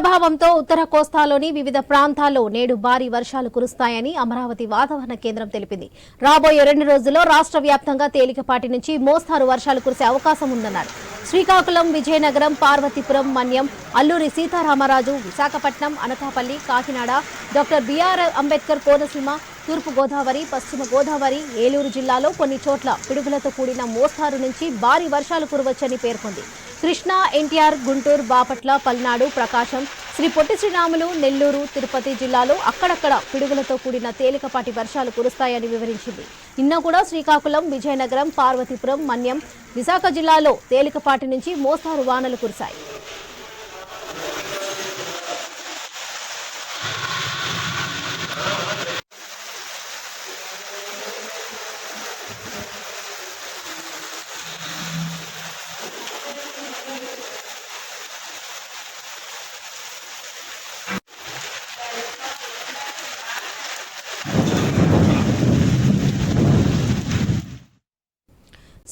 ప్రభావంతో ఉత్తర కోస్తాలోని వివిధ ప్రాంతాల్లో నేడు భారీ వర్షాలు కురుస్తాయని అమరావతి వాతావరణ కేంద్రం తెలిపింది. రాబోయే రెండు రోజుల్లో రాష్ట్ర వ్యాప్తంగా తేలికపాటి నుంచి మోస్తారు వర్షాలు కురిసే అవకాశం ఉందన్నారు. శ్రీకాకుళం విజయనగరం పార్వతీపురం మన్యం అల్లూరి సీతారామరాజు విశాఖపట్నం అనకాపల్లి కాకినాడ డాక్టర్ బిఆర్ అంబేద్కర్ కోనసీమ తూర్పు గోదావరి పశ్చిమ గోదావరి ఏలూరు జిల్లాలో కొన్ని చోట్ల పిడుగులతో కూడిన మోస్తారు నుంచి భారీ వర్షాలు కురవచ్చని పేర్కొంది. కృష్ణా ఎన్టీఆర్ గుంటూరు బాపట్ల పల్నాడు ప్రకాశం శ్రీ పొట్టి శ్రీరాములు నెల్లూరు తిరుపతి జిల్లాలో అక్కడక్కడ పిడుగులతో కూడిన తేలికపాటి వర్షాలు కురుస్తాయని వివరించింది. నిన్న కూడా శ్రీకాకుళం విజయనగరం పార్వతీపురం మన్యం విశాఖ జిల్లాలో తేలికపాటి నుంచి మోస్తారు వానలు కురిశాయి.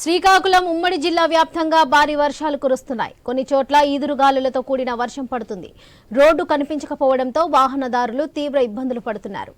శ్రీకాకుళం ఉమ్మడి జిల్లా వ్యాప్తంగా భారీ వర్షాలు కురుస్తున్నాయి. కొన్ని చోట్ల ఈదురుగాలులతో కూడిన వర్షం పడుతుంది. రోడ్డు కనిపించకపోవడంతో వాహనదారులు తీవ్ర ఇబ్బందులు పడుతున్నారు.